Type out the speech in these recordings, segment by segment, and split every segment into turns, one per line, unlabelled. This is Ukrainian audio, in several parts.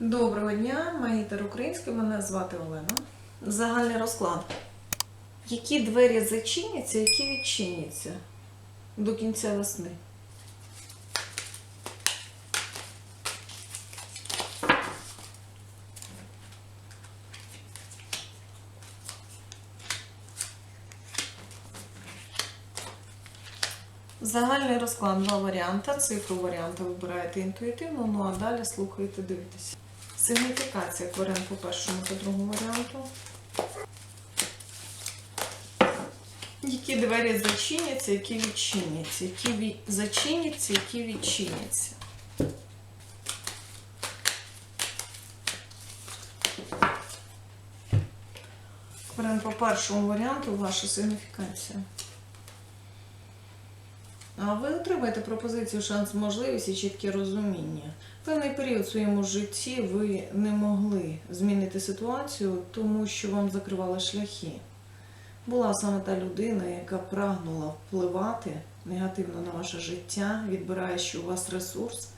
Доброго дня, магітер український, мене звати Олена. Загальний розклад. Які двері зачиняться, які відчиняться до кінця весни? Загальний розклад два варіанти. Цифру варіанта вибираєте інтуїтивно, ну а далі слухаєте, дивитеся. Сигніфікація кварен по першому та другому варіанту. Які двері зачиняться, які відчиняться, які зачиняться, які відчиняться. Кварен по першому варіанту ваша сигніфікація. Ви отримаєте пропозицію, шанс, можливість і чітке розуміння. Певний період в своєму житті ви не могли змінити ситуацію, тому що вам закривали шляхи. Була саме та людина, яка прагнула впливати негативно на ваше життя, відбираючи у вас ресурс,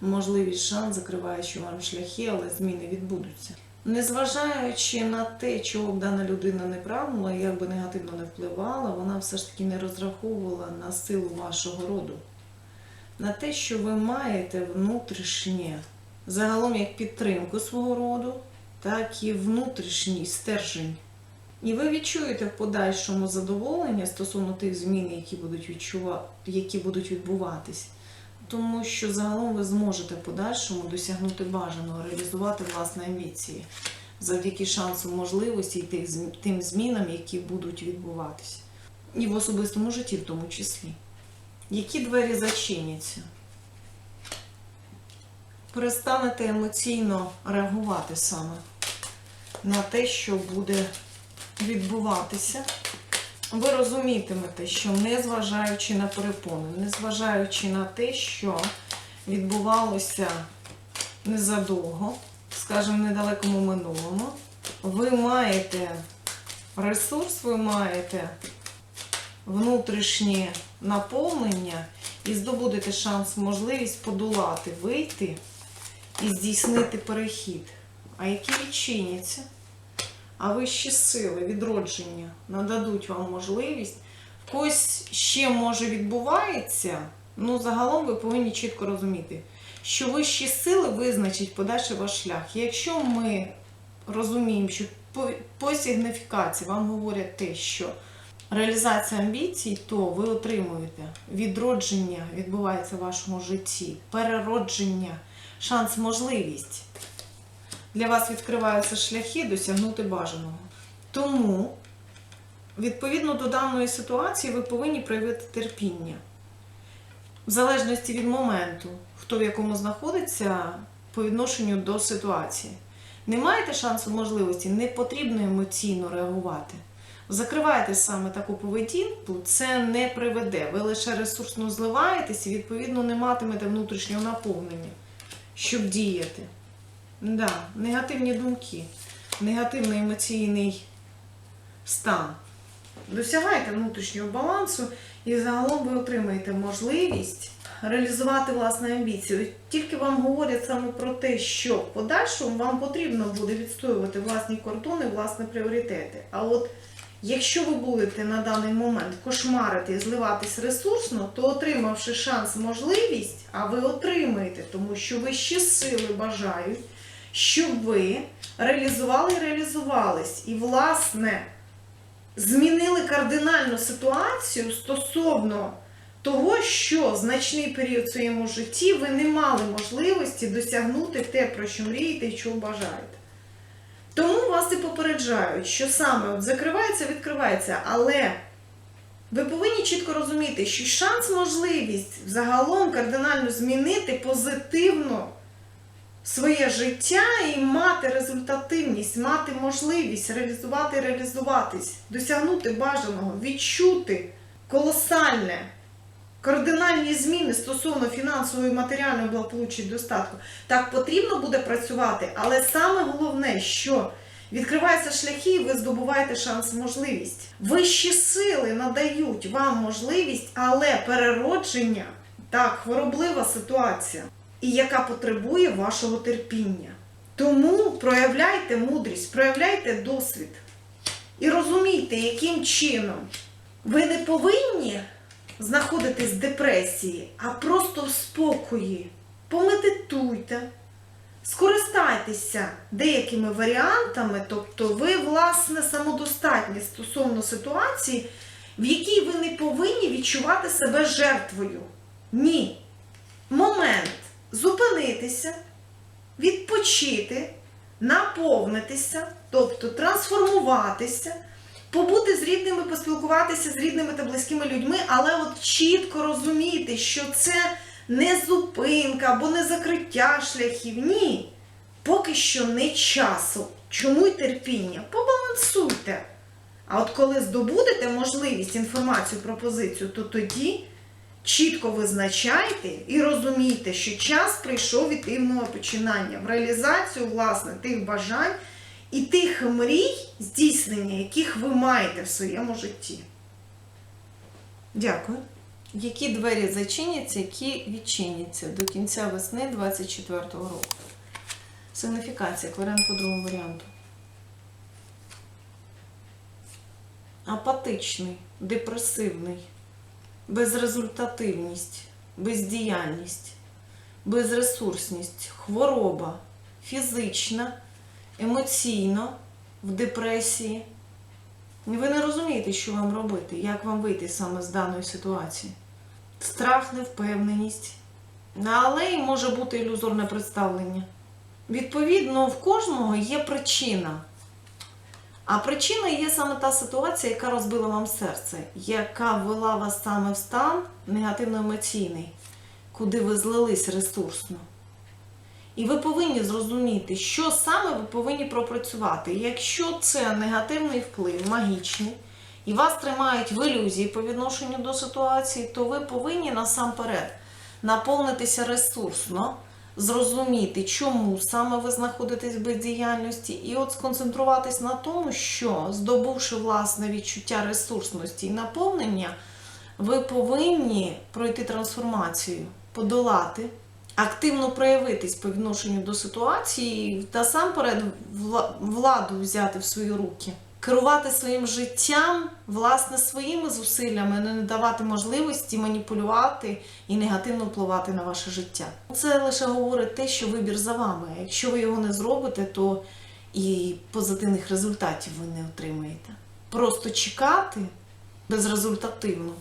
можливість шанс, закриваючи вам шляхи, але зміни відбудуться. Незважаючи на те, чого б дана людина не прагнула, як би негативно не впливала, вона все ж таки не розраховувала на силу вашого роду, на те, що ви маєте внутрішнє, загалом як підтримку свого роду, так і внутрішній стержень. І ви відчуєте в подальшому задоволення стосовно тих змін, які будуть відчува... які будуть відбуватись. Тому що загалом ви зможете в подальшому досягнути бажаного, реалізувати власні амбіції завдяки шансу можливості і тим змінам, які будуть відбуватися. І в особистому житті в тому числі. Які двері зачиняться? Перестанете емоційно реагувати саме на те, що буде відбуватися. Ви розумітимете, що незважаючи на перепони, незважаючи на те, що відбувалося незадовго, скажімо, в недалекому минулому, ви маєте ресурс, ви маєте внутрішнє наповнення і здобудете шанс, можливість подолати, вийти і здійснити перехід. А які відчиняться? А вищі сили, відродження нададуть вам можливість. В когось ще може відбувається, ну загалом ви повинні чітко розуміти, що вищі сили визначать подальший ваш шлях. Якщо ми розуміємо, що по сигніфікації вам говорять те, що реалізація амбіцій, то ви отримуєте відродження, відбувається в вашому житті, переродження, шанс, можливість для вас відкриваються шляхи досягнути бажаного. Тому, відповідно до даної ситуації, ви повинні проявити терпіння. В залежності від моменту, хто в якому знаходиться по відношенню до ситуації. Не маєте шансу можливості, не потрібно емоційно реагувати. Закривайте саме таку поведінку, це не приведе. Ви лише ресурсно зливаєтесь і, відповідно, не матимете внутрішнього наповнення, щоб діяти. Да, негативні думки, негативний емоційний стан. Досягайте внутрішнього балансу і загалом ви отримаєте можливість реалізувати власну амбіцію. Тільки вам говорять саме про те, що в подальшому вам потрібно буде відстоювати власні кордони, власні пріоритети. А от якщо ви будете на даний момент кошмарити і зливатись ресурсно, то отримавши шанс, можливість, а ви отримаєте, тому що вищі сили бажають щоб ви реалізували і реалізувались. І, власне, змінили кардинальну ситуацію стосовно того, що значний період в своєму житті ви не мали можливості досягнути те, про що мрієте і чого бажаєте. Тому вас і попереджають, що саме от закривається, відкривається, але ви повинні чітко розуміти, що шанс, можливість загалом кардинально змінити позитивно своє життя і мати результативність, мати можливість реалізувати, реалізуватись, досягнути бажаного, відчути колосальне, кардинальні зміни стосовно фінансової матеріальної благополуччя достатку. Так потрібно буде працювати, але саме головне, що відкриваються шляхи, і ви здобуваєте шанс, можливість. Вищі сили надають вам можливість, але переродження так, хвороблива ситуація і яка потребує вашого терпіння. Тому проявляйте мудрість, проявляйте досвід. І розумійте, яким чином ви не повинні знаходитись в депресії, а просто в спокої. Помедитуйте, скористайтеся деякими варіантами, тобто ви, власне, самодостатні стосовно ситуації, в якій ви не повинні відчувати себе жертвою. Ні. Момент зупинитися, відпочити, наповнитися, тобто трансформуватися, побути з рідними, поспілкуватися з рідними та близькими людьми, але от чітко розуміти, що це не зупинка або не закриття шляхів. Ні. Поки що не часу. Чому й терпіння? Побалансуйте. А от коли здобудете можливість інформацію про позицію, то тоді чітко визначайте і розумійте, що час прийшов від інного починання в реалізацію власне тих бажань і тих мрій, здійснення, яких ви маєте в своєму житті. Дякую. Які двері зачиняться, які відчиняться до кінця весни 24 року? Сигніфікація, кваріант по другому варіанту. Апатичний, депресивний, безрезультативність, бездіяльність, безресурсність, хвороба, фізична, емоційно, в депресії. Ви не розумієте, що вам робити, як вам вийти саме з даної ситуації. Страх, невпевненість. Але й може бути ілюзорне представлення. Відповідно, в кожного є причина. А причина є саме та ситуація, яка розбила вам серце, яка ввела вас саме в стан негативно-емоційний, куди ви злились ресурсно. І ви повинні зрозуміти, що саме ви повинні пропрацювати. Якщо це негативний вплив, магічний, і вас тримають в ілюзії по відношенню до ситуації, то ви повинні насамперед наповнитися ресурсно, зрозуміти, чому саме ви знаходитесь в бездіяльності, і от сконцентруватись на тому, що, здобувши власне відчуття ресурсності і наповнення, ви повинні пройти трансформацію, подолати активно проявитись по відношенню до ситуації та насамперед вла- владу взяти в свої руки, керувати своїм життям, власне, своїми зусиллями, не давати можливості маніпулювати і негативно впливати на ваше життя. Це лише говорить те, що вибір за вами. Якщо ви його не зробите, то і позитивних результатів ви не отримаєте. Просто чекати безрезультативно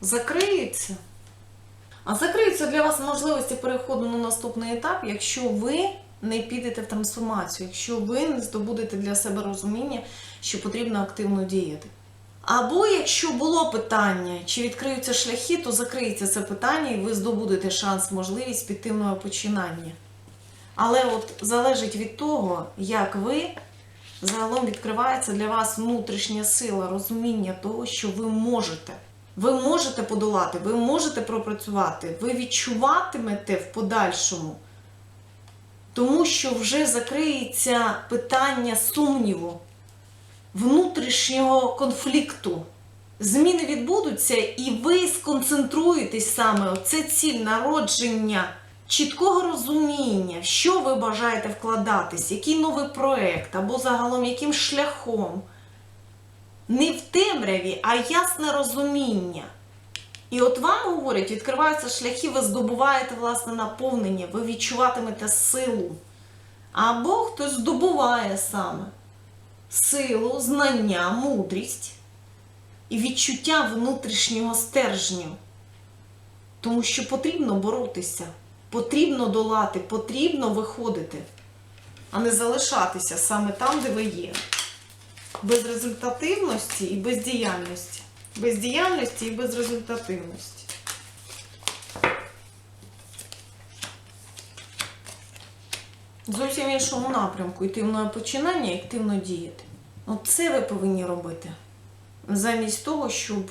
закриється. А закриються для вас можливості переходу на наступний етап, якщо ви не підете в трансформацію, якщо ви не здобудете для себе розуміння, що потрібно активно діяти. Або якщо було питання, чи відкриються шляхи, то закриється це питання, і ви здобудете шанс, можливість нове починання. Але от залежить від того, як ви загалом відкривається для вас внутрішня сила, розуміння того, що ви можете. Ви можете подолати, ви можете пропрацювати, ви відчуватимете в подальшому, тому що вже закриється питання сумніву, внутрішнього конфлікту. Зміни відбудуться, і ви сконцентруєтесь саме це ціль народження чіткого розуміння, що ви бажаєте вкладатись, який новий проект або загалом яким шляхом не в темряві, а ясне розуміння. І от вам говорять, відкриваються шляхи, ви здобуваєте власне наповнення, ви відчуватимете силу. Або хтось здобуває саме силу, знання, мудрість і відчуття внутрішнього стержню. Тому що потрібно боротися, потрібно долати, потрібно виходити, а не залишатися саме там, де ви є безрезультативності і бездіяльності. Бездіяльності і безрезультативності. Зовсім в іншому напрямку нове починання і активно діяти. От це ви повинні робити. Замість того, щоб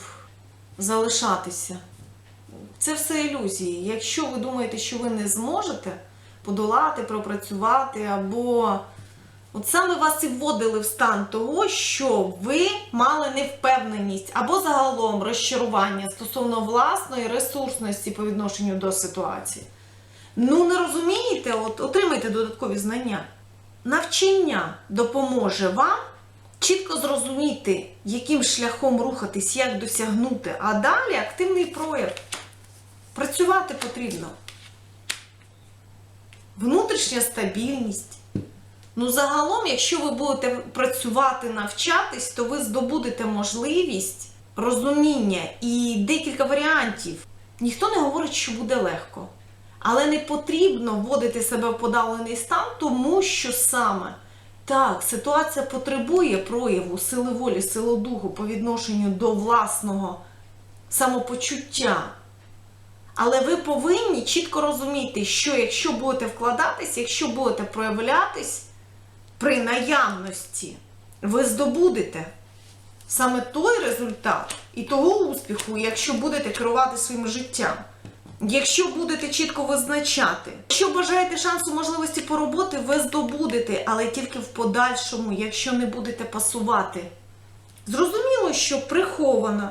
залишатися. Це все ілюзії. Якщо ви думаєте, що ви не зможете подолати, пропрацювати або От саме вас і вводили в стан того, що ви мали невпевненість або загалом розчарування стосовно власної ресурсності по відношенню до ситуації. Ну, не розумієте, от отримайте додаткові знання. Навчання допоможе вам чітко зрозуміти, яким шляхом рухатись, як досягнути, а далі активний прояв. Працювати потрібно. Внутрішня стабільність. Ну, загалом, якщо ви будете працювати, навчатись, то ви здобудете можливість розуміння і декілька варіантів. Ніхто не говорить, що буде легко. Але не потрібно вводити себе в подавлений стан, тому що саме так, ситуація потребує прояву сили волі, сили духу по відношенню до власного самопочуття. Але ви повинні чітко розуміти, що якщо будете вкладатись, якщо будете проявлятись при наявності, ви здобудете саме той результат і того успіху, якщо будете керувати своїм життям. Якщо будете чітко визначати, якщо бажаєте шансу можливості по роботи, ви здобудете, але тільки в подальшому, якщо не будете пасувати. Зрозуміло, що приховано,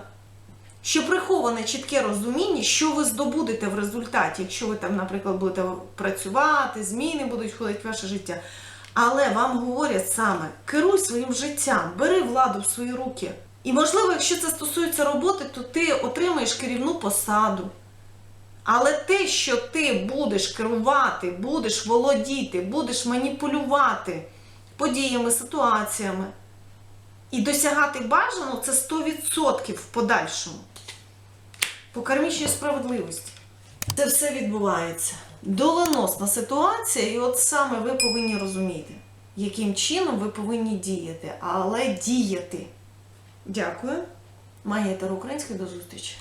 що приховане чітке розуміння, що ви здобудете в результаті, якщо ви там, наприклад, будете працювати, зміни будуть входити в ваше життя. Але вам говорять саме: керуй своїм життям, бери владу в свої руки. І можливо, якщо це стосується роботи, то ти отримаєш керівну посаду. Але те, що ти будеш керувати, будеш володіти, будеш маніпулювати подіями, ситуаціями і досягати бажаного, це 100% в подальшому. По кармічній справедливості. Це все відбувається. Доленосна ситуація, і от саме ви повинні розуміти, яким чином ви повинні діяти, але діяти. Дякую. Магія Таро до зустрічі.